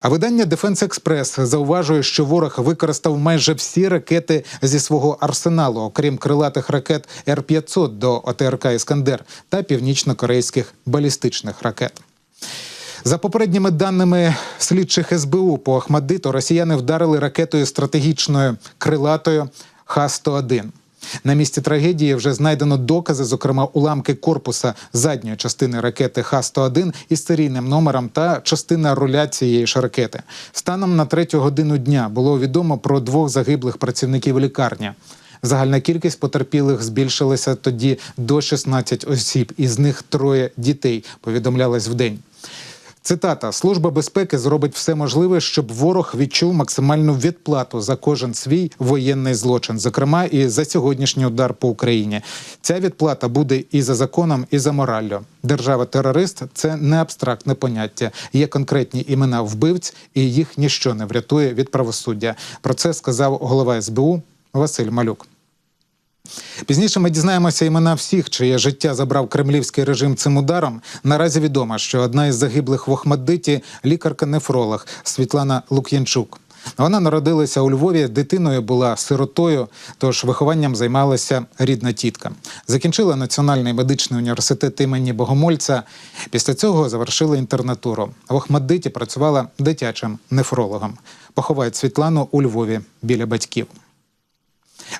А видання Defense Express зауважує, що ворог використав майже всі ракети зі свого арсеналу, окрім крилатих ракет Р-500 до ОТРК Іскандер та північно-корейських балістичних ракет. За попередніми даними слідчих СБУ по Ахмадиту, росіяни вдарили ракетою стратегічною крилатою Х-101. На місці трагедії вже знайдено докази, зокрема уламки корпуса задньої частини ракети Х-101 із серійним номером та частина руля цієї ж ракети. Станом на третю годину дня було відомо про двох загиблих працівників лікарні. Загальна кількість потерпілих збільшилася тоді до 16 осіб, із них троє дітей. Повідомлялось в день. Цитата: Служба безпеки зробить все можливе, щоб ворог відчув максимальну відплату за кожен свій воєнний злочин, зокрема і за сьогоднішній удар по Україні. Ця відплата буде і за законом, і за мораллю. Держава-терорист це не абстрактне поняття. Є конкретні імена вбивць, і їх ніщо не врятує від правосуддя. Про це сказав голова СБУ Василь Малюк. Пізніше ми дізнаємося імена всіх, чиє життя забрав кремлівський режим цим ударом. Наразі відомо, що одна із загиблих в Охмаддиті – лікарка-нефролог Світлана Лук'янчук. Вона народилася у Львові, дитиною була сиротою, тож вихованням займалася рідна тітка. Закінчила Національний медичний університет імені Богомольця. Після цього завершила інтернатуру. В Охмаддиті працювала дитячим нефрологом. Поховають Світлану у Львові біля батьків.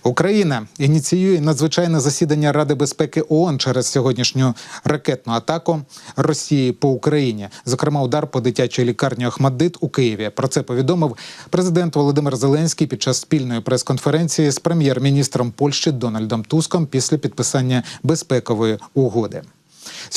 Україна ініціює надзвичайне засідання Ради безпеки ООН через сьогоднішню ракетну атаку Росії по Україні, зокрема удар по дитячій лікарні Охмаддит у Києві. Про це повідомив президент Володимир Зеленський під час спільної прес-конференції з прем'єр-міністром Польщі Дональдом Туском після підписання безпекової угоди.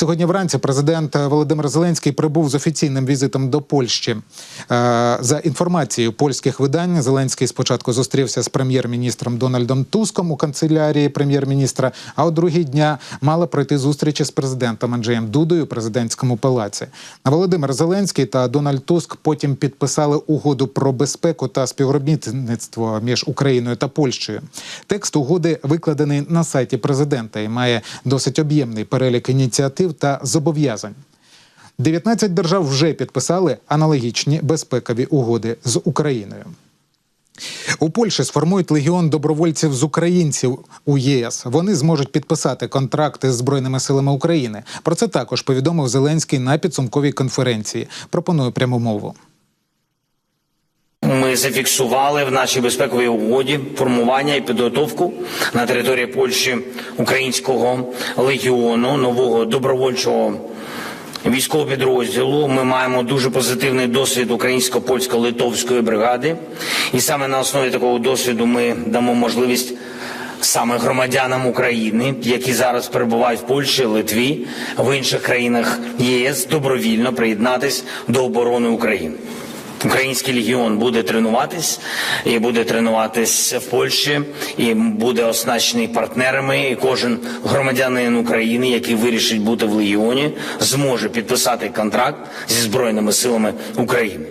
Сьогодні вранці президент Володимир Зеленський прибув з офіційним візитом до Польщі. Е, За інформацією польських видань, Зеленський спочатку зустрівся з прем'єр-міністром Дональдом Туском у канцелярії прем'єр-міністра. А у другий дня мала пройти зустрічі з президентом Анджеєм Дудою у президентському палаці. Володимир Зеленський та Дональд Туск потім підписали угоду про безпеку та співробітництво між Україною та Польщею. Текст угоди викладений на сайті президента і має досить об'ємний перелік ініціатив та зобов'язань. 19 держав вже підписали аналогічні безпекові угоди з Україною. У Польщі сформують легіон добровольців з українців у ЄС. Вони зможуть підписати контракти з збройними силами України. Про це також повідомив Зеленський на підсумковій конференції. Пропоную пряму мову. Ми зафіксували в нашій безпековій угоді формування і підготовку на території Польщі українського легіону нового добровольчого військового підрозділу. Ми маємо дуже позитивний досвід українсько-польсько-литовської бригади, і саме на основі такого досвіду ми дамо можливість. Саме громадянам України, які зараз перебувають в Польщі, Литві, в інших країнах ЄС, добровільно приєднатись до оборони України. Український легіон буде тренуватись і буде тренуватись в Польщі, і буде оснащений партнерами. І кожен громадянин України, який вирішить бути в легіоні, зможе підписати контракт зі збройними силами України.